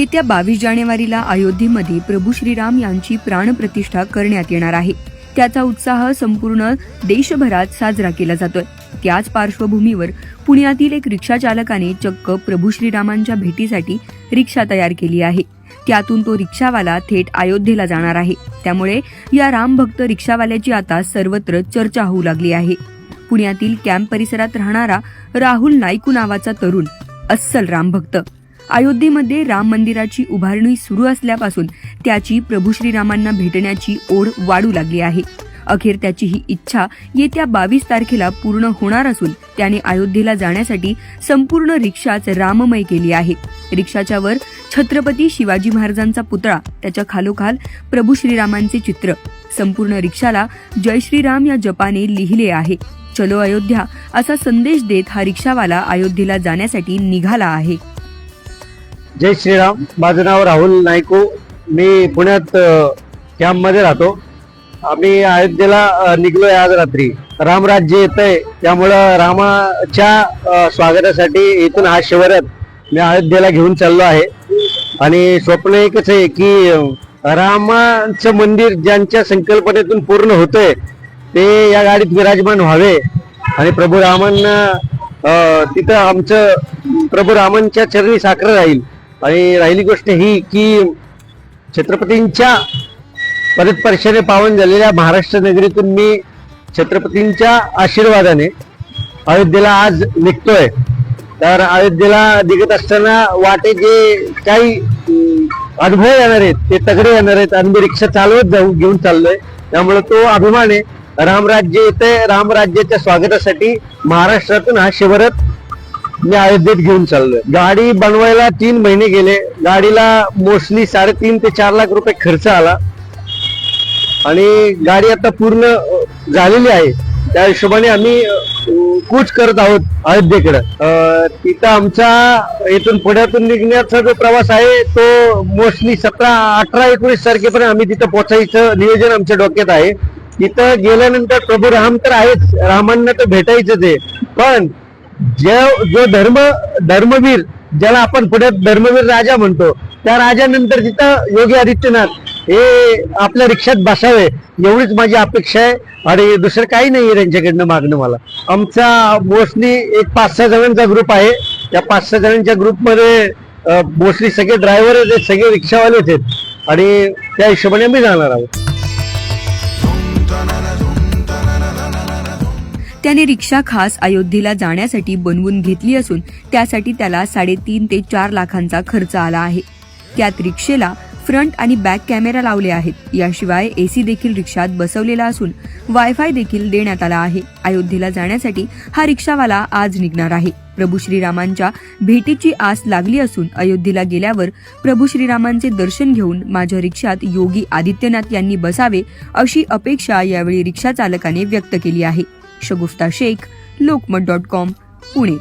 येत्या बावीस जानेवारीला अयोध्येमध्ये प्रभू श्रीराम यांची प्राणप्रतिष्ठा करण्यात येणार आहे. त्याचा उत्साह संपूर्ण देशभरात साजरा केला जातोय. त्याच पार्श्वभूमीवर पुण्यातील एक रिक्षा चालकाने चक्क प्रभू श्रीरामांच्या भेटीसाठी रिक्षा तयार केली आहे. त्यातून तो रिक्षावाला थेट अयोध्येला जाणार आहे. त्यामुळे या रामभक्त रिक्षावाल्याची आता सर्वत्र चर्चा होऊ लागली आहे. पुण्यातील कॅम्प परिसरात राहणारा राहुल नाईकू नावाचा तरुण अस्सल रामभक्त. अयोध्येमध्ये राम मंदिराची उभारणी सुरू असल्यापासून त्याची प्रभू श्रीरामांना भेटण्याची ओढ वाढू लागली आहे. अखेर त्याची ही इच्छा येत्या बावीस तारखेला पूर्ण होणार असून त्याने अयोध्येला जाण्यासाठी संपूर्ण रिक्षाच राममय केली आहे. रिक्षाच्या वर छत्रपती शिवाजी महाराजांचा पुतळा त्याच्या खालोखाल प्रभू श्रीरामांचे चित्र. संपूर्ण रिक्षाला जय श्रीराम या जपाने लिहिले आहे. चलो अयोध्या असा संदेश देत हा रिक्षावाला अयोध्येला जाण्यासाठी निघाला आहे. जय श्रीराम. माझं नाव राहुल नायको मी पुण्यात कॅम्पमध्ये राहतो. आम्ही अयोध्येला निघलोय आज रात्री. रामराज्य येत आहे त्यामुळं रामाच्या स्वागतासाठी इथून हा शिवरात मी अयोध्येला घेऊन चाललो आहे. आणि स्वप्न एकच आहे की रामाचं मंदिर ज्यांच्या संकल्पनेतून पूर्ण होतंय ते या गाडीत विराजमान व्हावे. आणि प्रभू रामांना तिथं आमचं प्रभू रामांच्या चरणी साखर राहील. आणि राहिली गोष्ट ही की छत्रपतींच्या परत पावन झालेल्या महाराष्ट्र नगरीतून मी छत्रपतींच्या आशीर्वादाने अयोध्येला आज निघतोय. तर अयोध्येला निघत असताना वाटे जे काही अनुभव येणार आहेत ते तगडे येणार आहेत आणि मी रिक्षा चालवत जाऊ घेऊन चाललोय. त्यामुळे तो अभिमान आहे. रामराज्य येते रामराज्याच्या स्वागतासाठी महाराष्ट्रातून हा शिवरथ मी अयोध्येत घेऊन चाललोय. गाडी बनवायला तीन महिने गेले. गाडीला मोस्टली साडेतीन ते चार लाख रुपये खर्च आला. आणि गाडी आता पूर्ण झालेली आहे. त्या हिशोबाने आम्ही कूच करत आहोत अयोध्येकडं. तिथं आमचा इथून पुण्यातून निघण्याचा जो प्रवास आहे तो मोस्टली सतरा अठरा एकोणीस तारखेपर्यंत आम्ही तिथं पोचायचं नियोजन आमच्या डोक्यात आहे. तिथं गेल्यानंतर प्रभू राम तर आहेच. रामांना तर भेटायचंच आहे. पण जे जो धर्म धर्मवीर ज्याला आपण पुढे धर्मवीर राजा म्हणतो त्या राजानंतर तिथं योगी आदित्यनाथ हे आपल्या रिक्षात बसावे एवढीच माझी अपेक्षा आहे. आणि दुसरं काही नाही त्यांच्याकडनं मागणं मला. आमचा मोस्टली एक पाच सहा जणांचा ग्रुप आहे. त्या पाच सहा जणांच्या ग्रुपमध्ये मोस्टली सगळे ड्रायव्हर आहेत सगळे रिक्षावालेच आहेत. आणि त्या हिशोबाने आम्ही जाणार आहोत. त्याने रिक्षा खास अयोध्येला जाण्यासाठी बनवून घेतली असून त्यासाठी त्याला साडेतीन ते चार लाखांचा खर्च आला आहे. त्यात रिक्षेला फ्रंट आणि बॅक कॅमेरा लावले आहेत. याशिवाय एसी देखील रिक्षात बसवलेला असून वायफाय देखील देण्यात आला आहे. अयोध्येला जाण्यासाठी हा रिक्षावाला आज निघणार आहे. प्रभू श्रीरामांच्या भेटीची आस लागली असून अयोध्येला गेल्यावर प्रभू श्रीरामांचे दर्शन घेऊन माझ्या रिक्षात योगी आदित्यनाथ यांनी बसावे अशी अपेक्षा यावेळी रिक्षा चालकाने व्यक्त केली आहे. Shagufta Shaikh Lokmat dot com Pune.